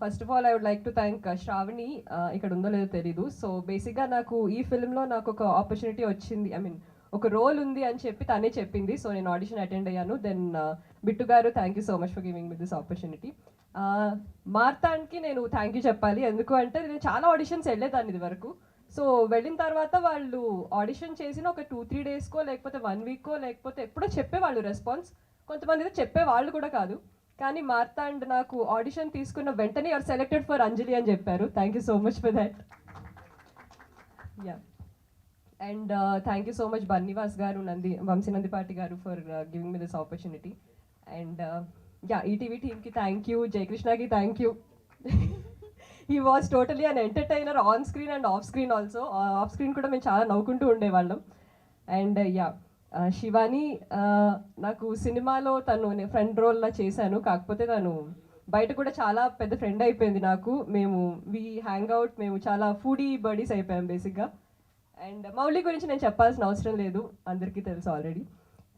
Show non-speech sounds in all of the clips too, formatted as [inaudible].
First of all I would like to thank Sravani ఇక్కడ ఉందో లేదో తెలీదు. సో బేసిక్గా నాకు ఈ ఫిల్మ్లో నాకు ఒక ఆపర్చునిటీ వచ్చింది. ఐ మీన్ ఒక రోల్ ఉంది అని చెప్పి తనే చెప్పింది. సో నేను ఆడిషన్ అటెండ్ అయ్యాను. Then uh, Bittu garu thank you so much for giving me this opportunity మార్తాన్కి నేను థ్యాంక్ యూ చెప్పాలి. ఎందుకు అంటే నేను చాలా ఆడిషన్స్ వెళ్ళేదాన్ని ఇది వరకు సో వెళ్ళిన తర్వాత వాళ్ళు ఆడిషన్ చేసిన ఒక టూ త్రీ డేస్కో లేకపోతే వన్ వీక్కో లేకపోతే ఎప్పుడో చెప్పేవాళ్ళు రెస్పాన్స్ కొంతమంది అయితే చెప్పే వాళ్ళు కూడా కాదు. కానీ మార్తాండ్ నాకు ఆడిషన్ తీసుకున్న వెంటనే ఆర్ సెలెక్టెడ్ ఫర్ అంజలి అని చెప్పారు. Thank you so much for that ya and thank you so much Bunny Vas garu Nandi Vamsi Nandipati garu for giving me this opportunity and ya ETV టీమ్కి thank you జయకృష్ణకి thank you he was totally an entertainer on screen and off screen also off screen కూడా మేము చాలా నవ్వుకుంటూ ఉండేవాళ్ళం. And yeah uh, Shivani నాకు సినిమాలో తను friend రోల్లా చేశాను. కాకపోతే తను బయట కూడా చాలా పెద్ద ఫ్రెండ్ అయిపోయింది నాకు. మేము వి హ్యాంగ్ అవుట్ మేము చాలా ఫుడీ బర్డీస్ అయిపోయాం బేసిక్గా అండ్ మౌలి గురించి నేను చెప్పాల్సిన అవసరం లేదు. అందరికీ తెలుసు already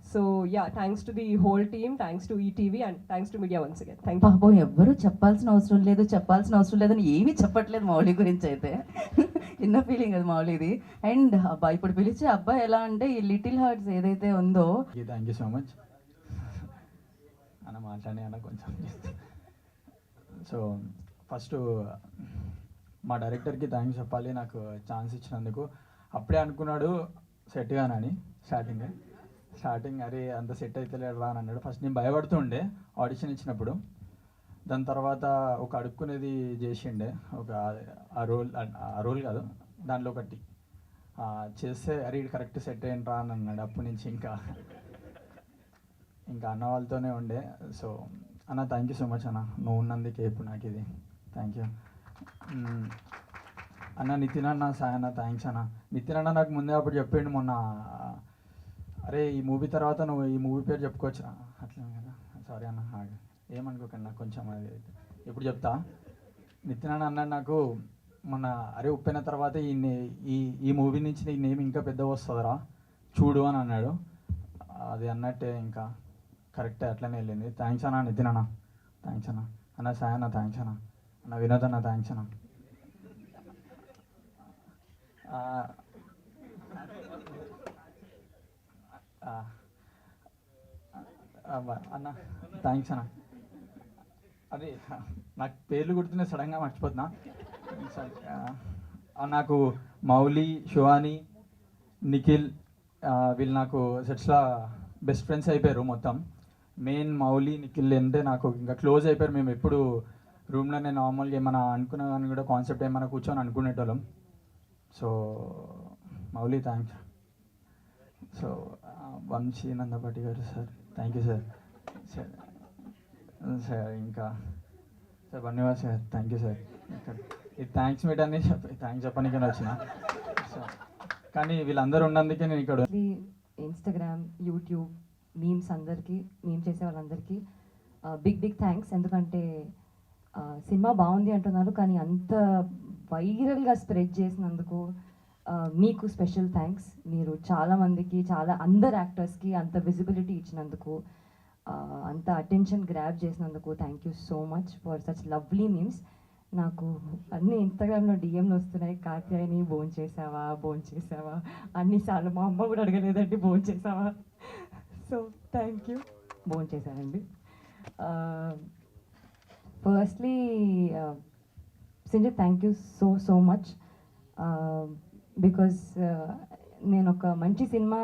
so ya thanks to the whole team thanks to ETV and thanks to media once again thank పాపం ఎవ్వరూ చెప్పాల్సిన అవసరం లేదు చెప్పాల్సిన అవసరం లేదని ఏమీ చెప్పట్లేదు మౌలి గురించి అయితే. [laughs] చిన్న ఫీలింగ్ అది మౌలిది అండ్ అబ్బా ఇప్పుడు పిలిచే అబ్బాయి ఎలా అంటే ఈ లిటిల్ హార్ట్స్ ఏదైతే ఉందో. థ్యాంక్ యూ సో మచ్ అన్న మాట్లాడి అన్న కొంచెం సో ఫస్ట్ మా డైరెక్టర్కి థ్యాంక్స్ చెప్పాలి నాకు ఛాన్స్ ఇచ్చినందుకు. అప్పుడే అనుకున్నాడు సెట్ కానని స్టార్టింగ్ స్టార్టింగ్ అరే అంత సెట్ అయితే రా అని అన్నాడు. ఫస్ట్ నేను భయపడుతుండే ఆడిషన్ ఇచ్చినప్పుడు. దాని తర్వాత ఒక అడుక్కునేది చేసిండే ఒక ఆ రోల్ ఆ రోల్ కాదు దాంట్లో ఒకటి. చేస్తే అరే ఇది కరెక్ట్ సెట్ అయ్యింది రా అని అన్నాడు. అప్పటి నుంచి ఇంకా ఇంకా అన్న వాళ్ళతోనే ఉండే. సో అన్న థ్యాంక్ యూ సో మచ్ అన్న. నువ్వు ఉన్నందుకే ఇప్పుడు నాకు ఇది. థ్యాంక్ యూ అన్న నితిన్ అన్న సాయి అన్న థ్యాంక్స్ అన్న. నితిన్ అన్న నాకు ముందే అప్పుడు చెప్పిండు మొన్న అరే ఈ మూవీ తర్వాత నువ్వు ఈ మూవీ పేరు చెప్పుకోవచ్చా అట్లా కదా. సారీ అన్న ఏమనుకోకండి నాకు కొంచెం అది ఇప్పుడు చెప్తా? నితిన్ అన్నాడు నాకు మొన్న అరే ఉప్పిన తర్వాత ఈ నే- ఈ ఈ మూవీ నుంచి నీ నేమ్ ఇంకా పెద్ద వస్తుందిరా? చూడు అని అన్నాడు. అది అన్నట్టే ఇంకా కరెక్టే అట్లనే వెళ్ళింది. థ్యాంక్స్ అన్న నితిన్ అన్న. థ్యాంక్స్ అన్న. అన్న సాయ్ అన్న థ్యాంక్స్ అన్న. అన్న వినోద్ అన్న థ్యాంక్స్ అన్న ఆ, ఆ, అబ్బా, అన్న థ్యాంక్స్ అన్న. అదే నాకు పేర్లు గుర్తునే సడన్గా మర్చిపోతున్నా. నాకు మౌలి శివాని నిఖిల్ వీళ్ళు నాకు సెట్స్లో బెస్ట్ ఫ్రెండ్స్ అయిపోయారు మొత్తం. మెయిన్ మౌలి నిఖిల్ అంటే నాకు ఇంకా క్లోజ్ అయిపోయారు. మేము ఎప్పుడు రూమ్లోనే నార్మల్గా ఏమైనా అనుకున్నా కానీ కూడా కాన్సెప్ట్ ఏమైనా కూర్చొని అనుకునేటోళ్ళం. So Mouli thanks so Vamsi Nandapati garu sir. Thank you sir sir sir ఇంకా సార్ ధన్యవాద్ సార్ థ్యాంక్ యూ సార్ ఈ థ్యాంక్స్ మీట్ అని చెప్పి థ్యాంక్స్ చెప్పడానికి వచ్చిన. సార్ కానీ వీళ్ళందరూ ఉన్నందుకే నేను ఇక్కడ ఇన్స్టాగ్రామ్ యూట్యూబ్ మీమ్స్ అందరికీ మీమ్ చేసే వాళ్ళందరికీ బిగ్ బిగ్ థ్యాంక్స్ ఎందుకంటే సినిమా బాగుంది అంటున్నారు కానీ అంత వైరల్గా స్ప్రెడ్ చేసినందుకు మీకు స్పెషల్ థ్యాంక్స్ మీరు చాలామందికి చాలా అందరు యాక్టర్స్కి అంత విజిబిలిటీ ఇచ్చినందుకు అంత అటెన్షన్ గ్రాప్ చేసినందుకు thank you so much for such lovely memes నాకు అన్ని ఇన్స్టాగ్రామ్లో డిఎంలు వస్తున్నాయి. కాత్యాయని బోన్ చేసావా? బోన్ చేసావా? అన్నిసార్లు మా అమ్మ కూడా అడగలేదండి. బోన్ చేసావా? సో థ్యాంక్ యూ బోన్ చేశానండి. Firstly Sinja thank you so so much because uh, నేను ఒక మంచి సినిమా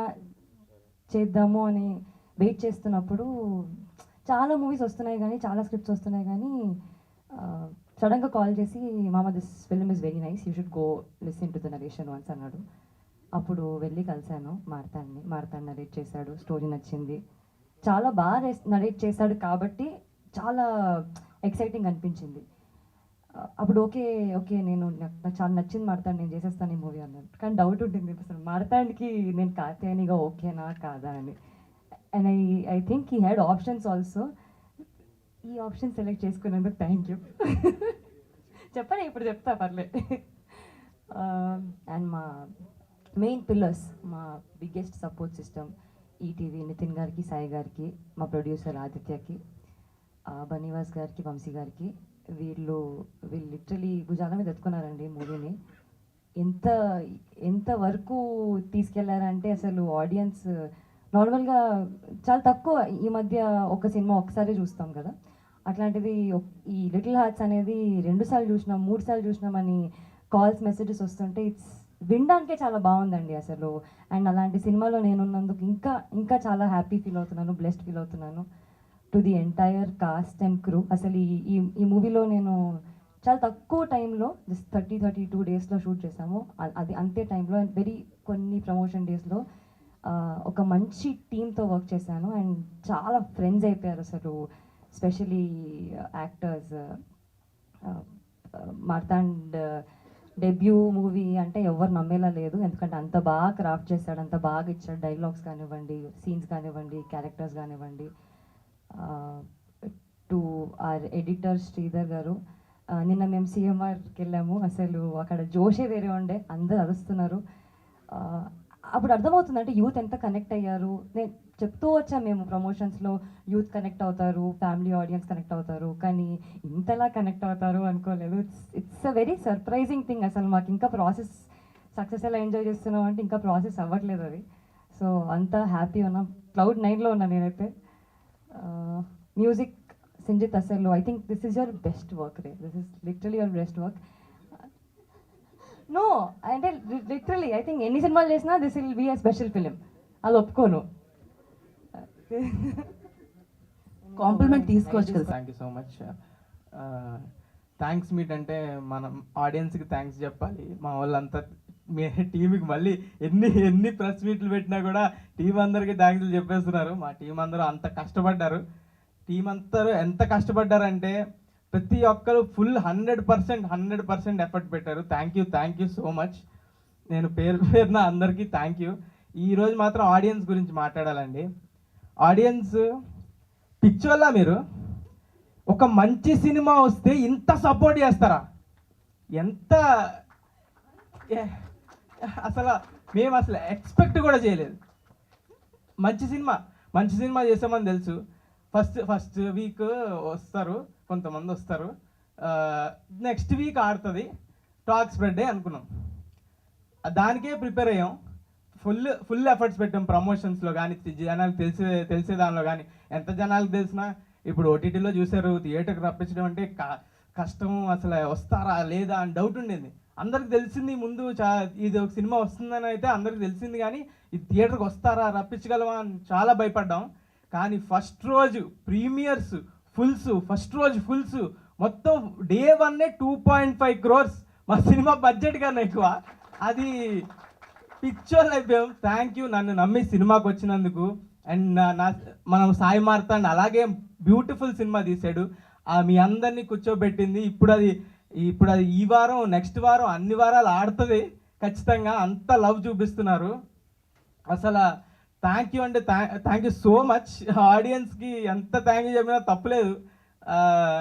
చేద్దాము అని వెయిట్ చేస్తున్నప్పుడు చాలా మూవీస్ వస్తున్నాయి కానీ చాలా స్క్రిప్ట్స్ వస్తున్నాయి కానీ సడన్గా కాల్ చేసి మామ this film is very nice you should go listen to the narration once అన్నాడు. అప్పుడు వెళ్ళి కలిశాను మార్తాన్ని. మార్తాన్ని నరేట్ చేశాడు స్టోరీ నచ్చింది. చాలా బాగా నరేట్ చేశాడు కాబట్టి చాలా ఎక్సైటింగ్ అనిపించింది. అప్పుడు ఓకే ఓకే నేను నాకు చాలా నచ్చింది మాడతాను నేను చేసేస్తాను ఈ మూవీ అన్నాను కానీ డౌట్ ఉంటుంది అసలు మాడతానికి నేను కాతేనిగా ఓకేనా కాదా అని. అండ్ ఐ ఐ థింక్ ఈ హ్యాడ్ ఆప్షన్స్ ఆల్సో ఈ ఆప్షన్ సెలెక్ట్ చేసుకున్నందుకు థ్యాంక్ యూ చెప్పండి ఇప్పుడు చెప్తా పర్లే. Um, అండ్ మా మెయిన్ పిల్లర్స్ మా biggest support system ETV Nitin గారికి సాయి గారికి మా ప్రొడ్యూసర్ ఆదిత్యకి బనివాస్ బనీవాస్ గారికి వంశీ గారికి వీళ్ళు వీళ్ళు లిటరలీ భుజాల మీద ఎత్తుకున్నారండి మూవీని. ఎంత ఎంత వరకు తీసుకెళ్ళారంటే అసలు ఆడియన్స్ నార్మల్గా చాలా తక్కువ. ఈ మధ్య ఒక సినిమా ఒకసారి చూస్తాం కదా. అట్లాంటిది ఈ లిటిల్ హార్ట్స్ అనేది రెండు సార్లు చూసినాం మూడు సార్లు చూసినామని కాల్స్ మెసేజెస్ వస్తుంటే ఇట్స్ వినడానికే చాలా బాగుందండి అసలు. అండ్ అలాంటి సినిమాలో నేనున్నందుకు ఇంకా ఇంకా చాలా హ్యాపీ ఫీల్ అవుతున్నాను బ్లెస్డ్ ఫీల్ అవుతున్నాను. To the entire cast and crew అసలు ఈ ఈ మూవీలో నేను చాలా తక్కువ టైంలో జస్ట్ థర్టీ థర్టీ టూ డేస్లో షూట్ చేసాము అది అంతే టైంలో అండ్ వెరీ కొన్ని ప్రమోషన్ డేస్లో ఒక మంచి టీంతో వర్క్ చేశాను. అండ్ చాలా ఫ్రెండ్స్ అయిపోయారు అసలు. Specially actors Marthand debut movie అంటే ఎవరు నమ్మేలా లేదు. ఎందుకంటే అంత బాగా క్రాఫ్ట్ చేశాడు అంత బాగా ఇచ్చాడు డైలాగ్స్ కానివ్వండి సీన్స్ కానివ్వండి క్యారెక్టర్స్ కానివ్వండి. టు ఆర్ ఎడిటర్ శ్రీధర్ గారు. నిన్న మేము సీఎంఆర్కి వెళ్ళాము అసలు అక్కడ జోషే వేరే ఉండే. అందరు అరుస్తున్నారు. అప్పుడు అర్థమవుతుంది అంటే యూత్ ఎంత కనెక్ట్ అయ్యారు? నేను చెప్తూ వచ్చాను మేము ప్రమోషన్స్లో యూత్ కనెక్ట్ అవుతారు ఫ్యామిలీ ఆడియన్స్ కనెక్ట్ అవుతారు. కానీ ఇంతలా కనెక్ట్ అవుతారు అనుకోలేదు. It's it's a very surprising thing అసలు మాకు ఇంకా ప్రాసెస్ సక్సెస్ ఎలా ఎంజాయ్ చేస్తున్నాం అంటే ఇంకా ప్రాసెస్ అవ్వట్లేదు అది. సో అంతా హ్యాపీ ఉన్నాం. క్లౌడ్ నైన్లో ఉన్నా నేనైతే. మ్యూజిక్ సింజిత్ అసలు I think this is your best work ray this is literally your best work no అంటే లిటరలీ ఐ థింక్ ఎన్ని సినిమాలు చేసినా this will be a special film అది ఒప్పుకోను. కాంప్లిమెంట్ తీసుకోవచ్చు కదా thank you so much thanks meet అంటే మనం ఆడియన్స్కి థ్యాంక్స్ చెప్పాలి. మా వాళ్ళంతా మీ టీంకి మళ్ళీ ఎన్ని ఎన్ని ప్రెస్ మీట్లు పెట్టినా కూడా టీం అందరికీ థ్యాంక్స్ చెప్పేస్తున్నారు. మా టీం అందరూ అంత కష్టపడ్డారు. టీం అందరూ ఎంత కష్టపడ్డారంటే ప్రతి ఒక్కరు full hundred percent hundred percent effort పెట్టారు. Thank you thank you so much నేను పేరు పేరున అందరికీ థ్యాంక్ యూ ఈరోజు మాత్రం ఆడియన్స్ గురించి మాట్లాడాలండి. ఆడియన్స్ పిచ్చోళ్ళ మీరు ఒక మంచి సినిమా వస్తే ఇంత సపోర్ట్ చేస్తారా? ఎంత ఏ, అసలు మేము అసలు ఎక్స్పెక్ట్ కూడా చేయలేదు. మంచి సినిమా మంచి సినిమా చేసామని తెలుసు. ఫస్ట్ ఫస్ట్ వీక్ వస్తారు కొంతమంది వస్తారు. నెక్స్ట్ వీక్ ఆడుతుంది టాక్ స్ప్రెడ్ అనుకున్నాం. దానికే ప్రిపేర్ అయ్యాం. ఫుల్ ఫుల్ ఎఫర్ట్స్ పెట్టాం ప్రమోషన్స్లో కానీ జనాలకు తెలిసే తెలిసే దానిలో కానీ ఎంత జనాలకు తెలిసినా ఇప్పుడు ఓటీటీలో చూసారు థియేటర్కి రప్పించడం అంటే క- కష్టం అసలు వస్తారా లేదా అని డౌట్ ఉండేది. అందరికి తెలిసింది ముందు చా ఇది ఒక సినిమా వస్తుందని అయితే అందరికి తెలిసింది కానీ ఇది థియేటర్కి వస్తారా రప్పించగలమా అని చాలా భయపడ్డాం. కానీ ఫస్ట్ రోజు ప్రీమియర్స్ ఫుల్స్ ఫస్ట్ రోజు ఫుల్స్ మొత్తం డే వన్నే టూ పాయింట్ ఫైవ్ క్రోర్స్ మా సినిమా బడ్జెట్ కన్నా ఎక్కువ. అది పిక్చర్ అయిపోయాం. Thank you. నన్ను నమ్మి సినిమాకి వచ్చినందుకు. అండ్ నా- మనం సాయి మార్తాండ్ అలాగే బ్యూటిఫుల్ సినిమా తీశాడు. మీ అందరినీ కూర్చోబెట్టింది. ఇప్పుడు అది ఇప్పుడు అది ఈ వారం నెక్స్ట్ వారం అన్ని వారాలు ఆడుతుంది. ఖచ్చితంగా అంత లవ్ చూపిస్తున్నారు. అసలు థ్యాంక్ యూ అంటే థ్యాంక్ యూ సో మచ్ ఆడియన్స్కి ఎంత థ్యాంక్ యూ చెప్పినా తప్పలేదు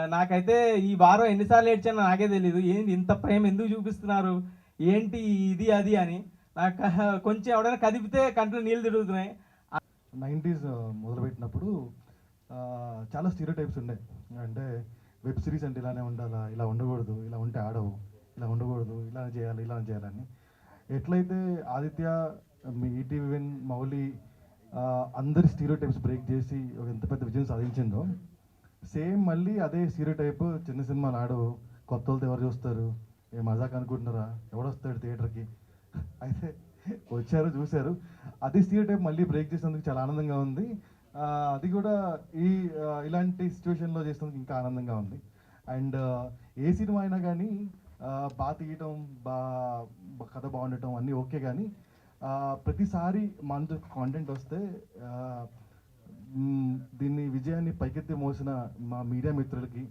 నాకైతే ఈ వారం ఎన్నిసార్లు ఏడ్చానో నాకే తెలియదు ఏంటి ఇంత ప్రేమ ఎందుకు చూపిస్తున్నారు? ఏంటి ఇది అది అని. నాకు [laughs] కొంచెం ఎవడైనా కదిపితే కంట్లో నీళ్ళు తిరుగుతున్నాయి. నైంటీస్ మొదలుపెట్టినప్పుడు చాలా స్టీరియో టైప్స్ ఉండే. అంటే వెబ్ సిరీస్ అంటే ఇలానే ఉండాలా? ఇలా ఉండకూడదు ఇలా ఉంటే ఆడవు ఇలా ఉండకూడదు ఇలా చేయాలి ఇలా చేయాలని. ఎట్లయితే ఆదిత్య మీ ఈటీవీ విన్ మౌలి అందరి స్టీరియో టైప్స్ బ్రేక్ చేసి ఒక ఎంత పెద్ద విజయం సాధించిందో సేమ్ మళ్ళీ అదే స్టీరియో టైప్ చిన్న సినిమాలు ఆడవు. కొత్త వాళ్ళతో ఎవరు చూస్తారు? ఏ మజాక్ అనుకుంటున్నారా? ఎవడొస్తాడు థియేటర్కి? అయితే వచ్చారు చూశారు. అది స్టీరియో టైప్ మళ్ళీ బ్రేక్ చేసినందుకు చాలా ఆనందంగా ఉంది. అది కూడా ఈ ఇలాంటి సిచ్యువేషన్లో చేస్తుంది ఇంకా ఆనందంగా ఉంది. అండ్ ఏ సినిమా అయినా కానీ బాగా తీయటం బా కథ బాగుండటం అన్నీ ఓకే కానీ ప్రతిసారి మనతో కాంటెంట్ వస్తే దీన్ని విజయాన్ని పైకెత్తి మోసిన మా మీడియా మిత్రులకి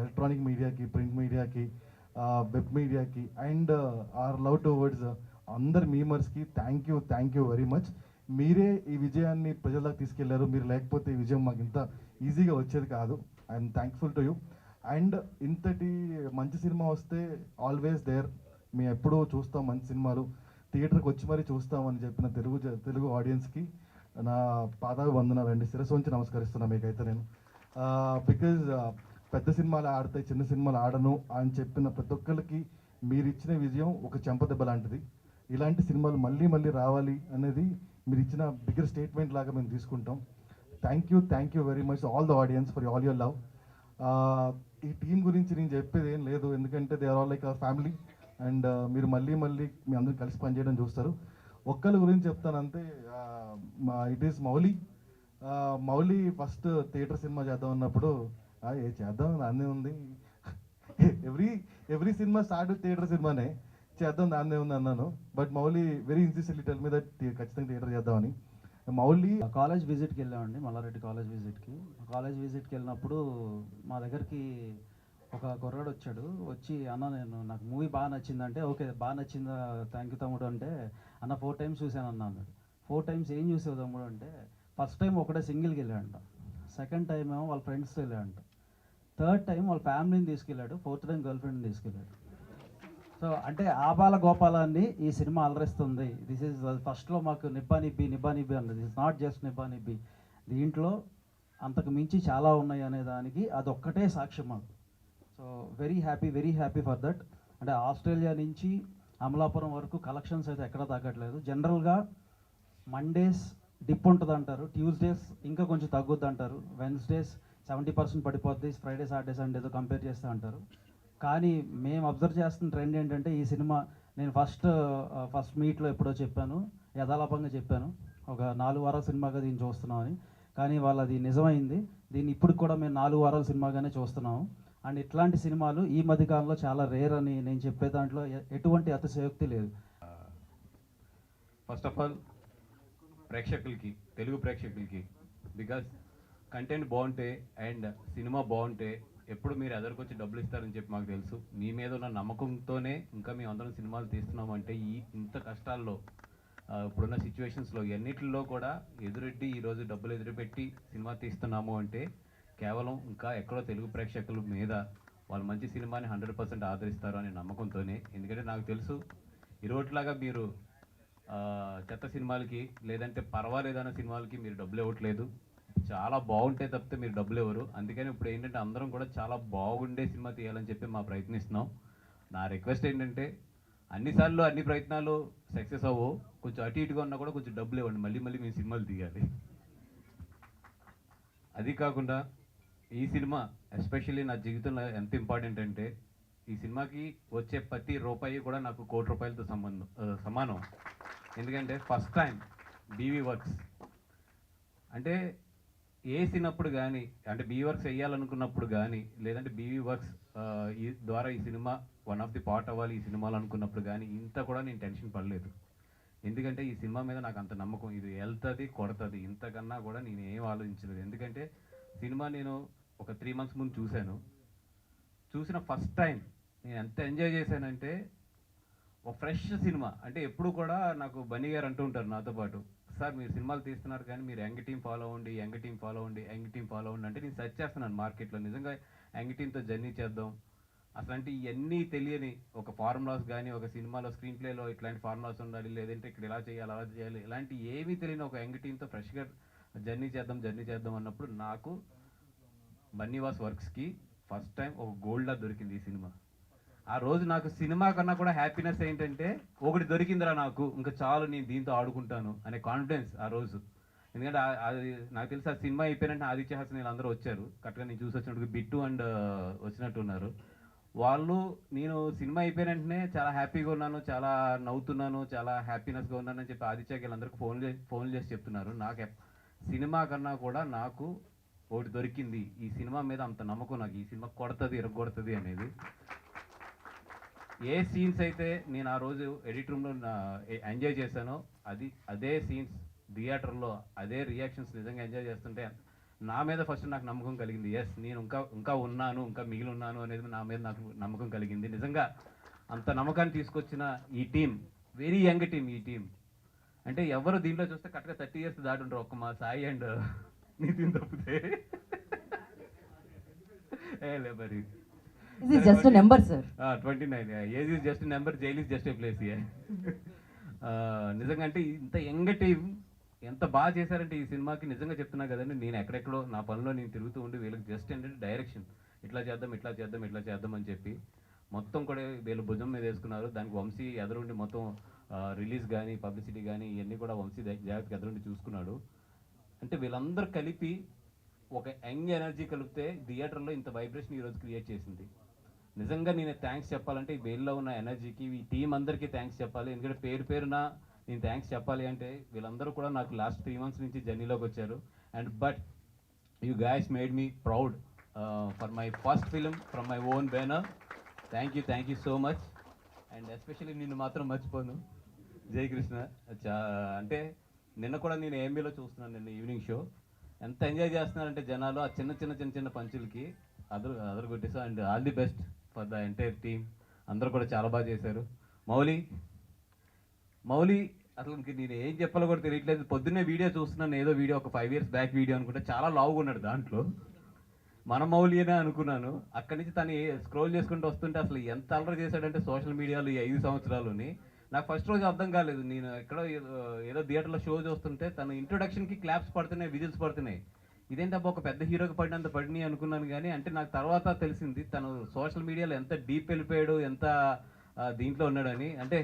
ఎలక్ట్రానిక్ మీడియాకి ప్రింట్ మీడియాకి వెబ్ మీడియాకి అండ్ ఆర్ లవ్ టువర్డ్స్ అందరి మీమర్స్కి thank you thank you very much మీరే ఈ విజయాన్ని ప్రజలకు తీసుకెళ్ళారు మీరు లేకపోతే ఈ విజయం మాకు ఇంత ఈజీగా వచ్చేది కాదు. I'm thankful to you and ఇంతటి మంచి సినిమా వస్తే ఆల్వేస్ దేర్ మేము ఎప్పుడూ చూస్తాం మంచి సినిమాలు. థియేటర్కి వచ్చి మరీ చూస్తామని చెప్పిన తెలుగు తెలుగు ఆడియన్స్కి నా పాదాలు వందనాలండి శిరస్సు ఉంచి నమస్కరిస్తున్నా మీకైతే నేను. బికాజ్ పెద్ద సినిమాలు ఆడితే చిన్న సినిమాలు ఆడను అని చెప్పిన ప్రతి ఒక్కరికి మీరు ఇచ్చిన విజయం ఒక చెంపదెబ్బ లాంటిది. ఇలాంటి సినిమాలు మళ్ళీ మళ్ళీ రావాలి అనేది మీరు ఇచ్చిన బిగ్గర్ స్టేట్మెంట్ లాగా మేము తీసుకుంటాం. Thank you thank you very much all the audience for all your love ఈ టీం గురించి నేను చెప్పేది ఏం లేదు ఎందుకంటే they are all like our family and మీరు మళ్ళీ మళ్ళీ మీ అందరూ కలిసి పనిచేయడం చూస్తారు. ఒక్కరి గురించి చెప్తానంటే మా it is Mouli Mouli first theatre cinema చేద్దాం అన్నప్పుడు ఏ చేద్దాం అన్నీ ఉంది. [laughs] Every every cinema start theatre సినిమానే చేద్దాం దాన్నే ఉంది అన్నాను. But Mouli very insistently tell మీద ఖచ్చితంగా థియేటర్ చేద్దామని. మౌలి కాలేజ్ విజిట్కి వెళ్ళామండి మల్లారెడ్డి కాలేజ్ విజిట్కి కాలేజ్ విజిట్కి వెళ్ళినప్పుడు మా దగ్గరికి ఒక కుర్రాడు వచ్చాడు. వచ్చి అన్న నేను నాకు మూవీ బాగా నచ్చిందంటే ఓకే బాగా నచ్చిందా? థ్యాంక్ యూ తమ్ముడు అంటే అన్న ఫోర్ టైమ్స్ చూశాను అన్న అన్నాడు. ఫోర్ టైమ్స్ ఏం చూసావు తమ్ముడు అంటే ఫస్ట్ టైం ఒకటే సింగిల్కి వెళ్ళాడంట. సెకండ్ టైం ఏమో వాళ్ళ ఫ్రెండ్స్తో వెళ్ళాడంట. థర్డ్ టైం వాళ్ళ ఫ్యామిలీని తీసుకెళ్ళాడు. ఫోర్త్ టైం గర్ల్ ఫ్రెండ్ని తీసుకెళ్ళాడు. సో అంటే ఆబాల గోపాలాన్ని ఈ సినిమా అలరిస్తుంది. దిస్ ఈజ్ ఫస్ట్లో మాకు నిబ్బా నిబ్బి నిబ్బా నిబ్బి అన్నది. దిస్ నాట్ జస్ట్ నిబ్బా నిబ్బి. దీంట్లో అంతకు మించి చాలా ఉన్నాయి అనే దానికి అదొక్కటే సాక్ష్యం మాకు. So very happy very happy for that అంటే ఆస్ట్రేలియా నుంచి అమలాపురం వరకు కలెక్షన్స్ అయితే ఎక్కడ తగ్గట్లేదు జనరల్గా మండేస్ డిప్ ఉంటుంది అంటారు ట్యూస్డేస్ ఇంకా కొంచెం తగ్గుద్ది అంటారు వెన్స్డేస్ సెవెంటీ పర్సెంట్ పడిపోద్ది ఫ్రైడే సాటర్డే సండేతో కంపేర్ చేస్తూ అంటారు. కానీ మేము అబ్జర్వ్ చేస్తున్న ట్రెండ్ ఏంటంటే ఈ సినిమా నేను ఫస్ట్ ఫస్ట్ మీట్లో ఎప్పుడో చెప్పాను యథాలాపంగా చెప్పాను. ఒక నాలుగు వారాల సినిమాగా దీన్ని చూస్తున్నామని. కానీ వాళ్ళది నిజమైంది. దీన్ని ఇప్పుడు కూడా మేము నాలుగు వారాల సినిమాగానే చూస్తున్నాము. అండ్ ఇట్లాంటి సినిమాలు ఈ మధ్యకాలంలో చాలా రేర్ అని నేను చెప్పే దాంట్లో ఎటువంటి అతిశయోక్తి లేదు. ఫస్ట్ ఆఫ్ ఆల్ ప్రేక్షకులకి తెలుగు ప్రేక్షకులకి బికాస్ కంటెంట్ బాగుంటే అండ్ సినిమా బాగుంటే ఎప్పుడు మీరు ఎదరికొచ్చి డబ్బులు ఇస్తారని చెప్పి మాకు తెలుసు. మీ మీద ఉన్న నమ్మకంతోనే ఇంకా మేము అందరం సినిమాలు తీస్తున్నామంటే ఈ ఇంత కష్టాల్లో ఇప్పుడున్న సిచ్యువేషన్స్లో ఎన్నిటిలో కూడా ఎదురెడ్డి ఈరోజు డబ్బులు ఎదురుపెట్టి సినిమా తీస్తున్నాము అంటే కేవలం ఇంకా ఎక్కడో తెలుగు ప్రేక్షకుల మీద వాళ్ళు మంచి సినిమాని హండ్రెడ్ పర్సెంట్ ఆదరిస్తారు అనే నమ్మకంతోనే. ఎందుకంటే నాకు తెలుసు ఈరోజులాగా మీరు చెత్త సినిమాలకి లేదంటే పర్వాలేదన్న సినిమాలకి మీరు డబ్బులు ఇవ్వట్లేదు. చాలా బాగుంటే తప్పితే మీరు డబ్బులు ఇవ్వరు. అందుకని ఇప్పుడు ఏంటంటే అందరం కూడా చాలా బాగుండే సినిమా తీయాలని చెప్పి మా ప్రయత్నిస్తున్నాం. నా రిక్వెస్ట్ ఏంటంటే అన్నిసార్లు అన్ని ప్రయత్నాలు సక్సెస్ అవ్వవు కొంచెం అటు ఇటుగా ఉన్నా కూడా కొంచెం డబ్బులు ఇవ్వండి. మళ్ళీ మళ్ళీ మేము సినిమాలు తీయాలి. అది కాకుండా ఈ సినిమా ఎస్పెషల్లీ నా జీవితంలో ఎంత ఇంపార్టెంట్ అంటే ఈ సినిమాకి వచ్చే ప్రతి రూపాయి కూడా నాకు కోటి రూపాయలతో సంబంధం సమానం. ఎందుకంటే ఫస్ట్ టైం బీవీ వర్క్స్. అంటే వేసినప్పుడు కానీ అంటే బీ వర్క్స్ వేయాలనుకున్నప్పుడు కానీ లేదంటే బీవీ వర్క్స్ ఈ ద్వారా ఈ cinema one of the part అవ్వాలి ఈ సినిమాలు అనుకున్నప్పుడు కానీ ఇంత కూడా నేను టెన్షన్ పడలేదు. ఎందుకంటే ఈ సినిమా మీద నాకు అంత నమ్మకం ఇది వెళ్తుంది కొడుతుంది ఇంతకన్నా కూడా నేను ఏం ఆలోచించలేదు. ఎందుకంటే సినిమా నేను ఒక త్రీ మంత్స్ ముందు చూశాను. చూసిన ఫస్ట్ టైం నేను ఎంత ఎంజాయ్ చేశానంటే ఒక ఫ్రెష్ సినిమా అంటే ఎప్పుడు కూడా నాకు బన్నీ గారు అంటూ ఉంటారు నాతో పాటు. సార్ మీరు సినిమాలు తీస్తున్నారు కానీ మీరు యంగ్ టీం ఫాలో అవ్వండి యంగ్ టీం ఫాలో అవ్వండి యంగ్ టీం ఫాలో అవ్వండి అంటే నేను సెర్చ్ చేస్తున్నాను మార్కెట్లో. నిజంగా యంగ్ టీంతో జర్నీ చేద్దాం. అసలు ఇవన్నీ తెలియని ఒక ఫార్ములాస్ కానీ ఒక సినిమాలో స్క్రీన్ ప్లేలో ఇట్లాంటి ఫార్ములాస్ ఉండాలి లేదంటే ఇక్కడ ఇలా చేయాలి అలా చేయాలి ఇలాంటి ఏమీ తెలియని ఒక యంగ్ టీంతో ఫ్రెష్గా జర్నీ చేద్దాం జర్నీ చేద్దాం అన్నప్పుడు నాకు బన్నీవాస్ వర్క్స్కి ఫస్ట్ టైం ఒక గోల్డ్లా దొరికింది ఈ సినిమా. ఆ రోజు నాకు సినిమా కన్నా కూడా హ్యాపీనెస్ ఏంటంటే ఒకటి దొరికిందిరా నాకు ఇంకా చాలు నేను దీంతో ఆడుకుంటాను అనే కాన్ఫిడెన్స్ ఆ రోజు. ఎందుకంటే అది నాకు తెలిసి ఆ సినిమా అయిపోయినట్టు ఆదిత్య హాసన్ వీళ్ళందరూ వచ్చారు. కరెక్ట్గా నేను చూసి వచ్చినట్టు బిట్టు అండ్ వచ్చినట్టు ఉన్నారు. వాళ్ళు నేను సినిమా అయిపోయిన వెంటనే చాలా హ్యాపీగా ఉన్నాను చాలా నవ్వుతున్నాను చాలా హ్యాపీనెస్గా ఉన్నాను అని చెప్పి ఆదిత్యకి వీళ్ళందరికీ ఫోన్ చేసి ఫోన్ చేసి చెప్తున్నారు. నాకు సినిమా కన్నా కూడా నాకు ఒకటి దొరికింది. ఈ సినిమా మీద అంత నమ్మకం నాకు. ఈ సినిమా కొడుతుంది ఇరగొడుతుంది అనేది. ఏ సీన్స్ అయితే నేను ఆ రోజు ఎడిట్ రూమ్లో ఎంజాయ్ చేశానో అది అదే సీన్స్ థియేటర్లో అదే రియాక్షన్స్ నిజంగా ఎంజాయ్ చేస్తుంటే నా మీద ఫస్ట్ నాకు నమ్మకం కలిగింది. ఎస్ నేను ఇంకా ఇంకా ఉన్నాను ఇంకా మిగిలి ఉన్నాను అనేది నా మీద నాకు నమ్మకం కలిగింది. నిజంగా అంత నమ్మకాన్ని తీసుకొచ్చిన ఈ టీం వెరీ యంగ్ టీం ఈ టీం అంటే ఎవరు దీంట్లో చూస్తే కరెక్ట్గా థర్టీ ఇయర్స్ దాటి ఉంటారు ఒక్క మా సాయి అండ్ నితిన్ తప్పితే. [laughs] ఏ లే మరి this just number sir twenty nine age is just number jail is just a place నిజంగా అంటే ఇంత యంగ్ టీం ఎంత బాగా చేశారంటే ఈ సినిమాకి నిజంగా చెప్తున్నా కదండి నేను ఎక్కడెక్కడో నా పనిలో నేను తిరుగుతూ ఉండి వీళ్ళకి జస్ట్ ఏంటంటే డైరెక్షన్ ఇట్లా చేద్దాం ఇట్లా చేద్దాం ఇట్లా చేద్దాం అని చెప్పి మొత్తం కూడా వీళ్ళు భుజం మీద వేసుకున్నారు. దానికి వంశీ ఎదురుండి మొత్తం రిలీజ్ కానీ పబ్లిసిటీ కానీ ఇవన్నీ కూడా వంశీ జాగ్రత్తగా ఎదురుండి చూసుకున్నాడు. అంటే వీళ్ళందరూ కలిపి ఒక యంగ్ ఎనర్జీ కలిపితే థియేటర్లో ఇంత వైబ్రేషన్ ఈరోజు క్రియేట్ చేసింది. నిజంగా నేను థ్యాంక్స్ చెప్పాలంటే ఈ వేల్లో ఉన్న ఎనర్జీకి ఈ టీం అందరికీ థ్యాంక్స్ చెప్పాలి. ఎందుకంటే పేరు పేరున నేను థ్యాంక్స్ చెప్పాలి అంటే వీళ్ళందరూ కూడా నాకు లాస్ట్ త్రీ మంత్స్ నుంచి జర్నీలోకి వచ్చారు. And but you guys made me proud for my first film from my own banner thank you thank you so much and especially నిన్ను మాత్రం మర్చిపోను. జయకృష్ణ చా అంటే నిన్న కూడా నేను ఏఎంబీలో చూస్తున్నాను నిన్న ఈవినింగ్ షో ఎంత ఎంజాయ్ చేస్తున్నారంటే జనాలు ఆ చిన్న చిన్న చిన్న చిన్న పంచులకి అదర్ అదర్ కొట్టేసా and all the best for the entire team అందరూ కూడా చాలా బాగా చేశారు. మౌలి మౌలి అసలు నేను ఏం చెప్పాలో కూడా తెలియట్లేదు. పొద్దున్నే వీడియో చూస్తున్నాను ఏదో వీడియో ఒక ఫైవ్ ఇయర్స్ బ్యాక్ వీడియో అనుకుంటే. చాలా లావుగా ఉన్నాడు దాంట్లో. మన మౌలియనే అనుకున్నాను. అక్కడి నుంచి తను స్క్రోల్ చేసుకుంటూ వస్తుంటే అసలు ఎంత అలర్ చేశాడంటే సోషల్ మీడియాలో ఈ ఐదు సంవత్సరాలని నాకు ఫస్ట్ రోజు అర్థం కాలేదు. నేను ఎక్కడో ఏదో ఏదో థియేటర్లో షో చూస్తుంటే తన ఇంట్రొడక్షన్కి క్లాప్స్ పడుతున్నాయి విజిల్స్ పడుతున్నాయి. ఇదేంటబ్బా ఒక పెద్ద హీరోకి పడినంత పడినాయి అనుకున్నాను కానీ అంటే నాకు తర్వాత తెలిసింది తను సోషల్ మీడియాలో ఎంత డీప్ వెళ్ళిపోయాడు ఎంత దీంట్లో ఉన్నాడని. అంటే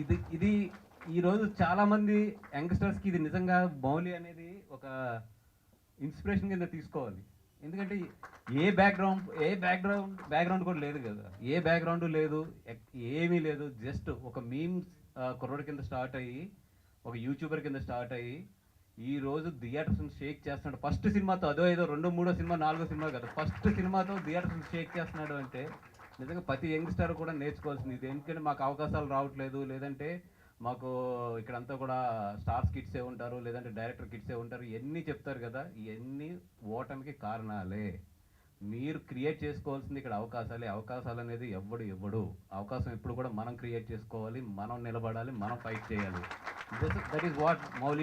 ఇది ఇది ఈరోజు చాలామంది యంగ్స్టర్స్కి ఇది నిజంగా మౌలి అనేది ఒక ఇన్స్పిరేషన్ కింద తీసుకోవాలి. ఎందుకంటే ఏ బ్యాక్గ్రౌండ్ ఏ బ్యాక్గ్రౌండ్ బ్యాక్గ్రౌండ్ కూడా లేదు కదా. ఏ బ్యాక్గ్రౌండ్ లేదు ఏమీ లేదు. జస్ట్ ఒక మీమ్స్ కుర్రోడి కింద స్టార్ట్ అయ్యి ఒక యూట్యూబర్ కింద స్టార్ట్ అయ్యి ఈ రోజు థియేటర్స్ షేక్ చేస్తున్నాడు. ఫస్ట్ సినిమాతో అదో ఏదో రెండో మూడో సినిమా నాలుగో సినిమా కదా. ఫస్ట్ సినిమాతో థియేటర్స్ షేక్ చేస్తున్నాడు అంటే నిజంగా ప్రతి యంగ్స్టర్ కూడా నేర్చుకోవాల్సింది ఇది. ఎందుకంటే మాకు అవకాశాలు రావట్లేదు. లేదంటే మాకు ఇక్కడంతా కూడా స్టార్స్ కిట్సే ఉంటారు లేదంటే డైరెక్టర్ కిట్సే ఉంటారు. ఇవన్నీ చెప్తారు కదా. ఇవన్నీ ఓటమికి కారణాలే. మీరు క్రియేట్ చేసుకోవాల్సింది ఇక్కడ అవకాశాలే. అవకాశాలు అనేది ఎవ్వడు ఇవ్వడు. అవకాశం ఎప్పుడు కూడా మనం క్రియేట్ చేసుకోవాలి మనం నిలబడాలి మనం ఫైట్ చేయాలి. That is what Mouli